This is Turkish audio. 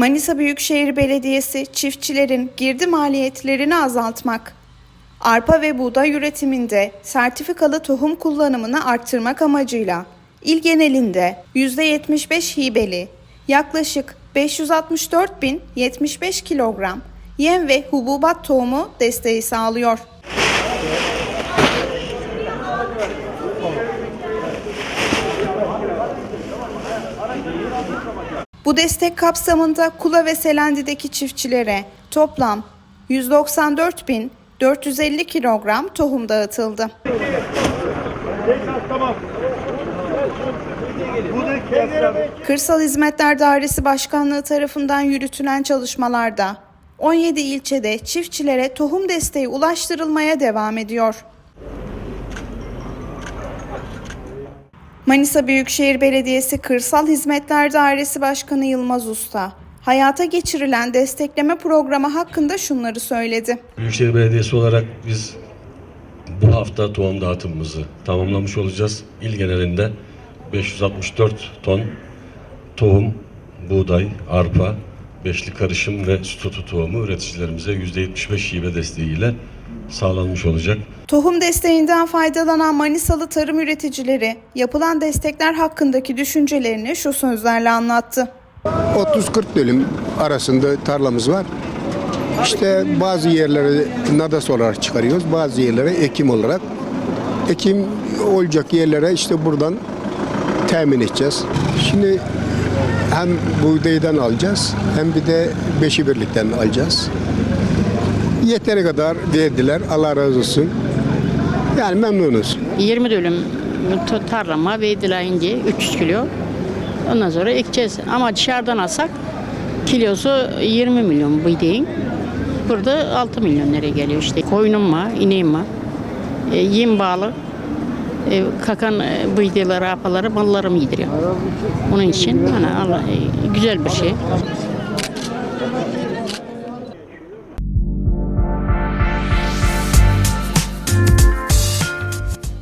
Manisa Büyükşehir Belediyesi çiftçilerin girdi maliyetlerini azaltmak, arpa ve buğday üretiminde sertifikalı tohum kullanımını arttırmak amacıyla il genelinde %75 hibeli yaklaşık 564.075 kilogram yem ve hububat tohumu desteği sağlıyor. Bu destek kapsamında Kula ve Selendi'deki çiftçilere toplam 194.450 kilogram tohum dağıtıldı. Kırsal Hizmetler Dairesi Başkanlığı tarafından yürütülen çalışmalarda 17 ilçede çiftçilere tohum desteği ulaştırılmaya devam ediyor. Manisa Büyükşehir Belediyesi Kırsal Hizmetler Dairesi Başkanı Yılmaz Usta, hayata geçirilen destekleme programı hakkında şunları söyledi. Büyükşehir Belediyesi olarak biz bu hafta tohum dağıtımımızı tamamlamış olacağız. İl genelinde 564 ton tohum, buğday, arpa, beşli karışım ve süt tohumu üreticilerimize %75 hibe desteğiyle sağlanmış olacak. Tohum desteğinden faydalanan Manisalı tarım üreticileri yapılan destekler hakkındaki düşüncelerini şu sözlerle anlattı. 30-40 dönüm arasında tarlamız var. İşte bazı yerlere nadas olarak çıkarıyoruz, bazı yerlere ekim olarak. Ekim olacak yerlere işte buradan temin edeceğiz. Şimdi hem buğdaydan alacağız hem bir de beşi birlikten alacağız. Yeteri kadar verdiler. Allah razı olsun. Yani memnunuz. 20 dönüm tarlama verdiler ince 300 kilo. Ondan sonra ekeceğiz. Ama dışarıdan alsak kilosu 20 milyon bu değil. Burada 6 milyon liraya geliyor işte. Koyunum var, ineğim var. E, yem bağlı. E, kakan e, bıydıları, apaları mallarımı yediriyor. Onun için hani Allah, e, güzel bir şey.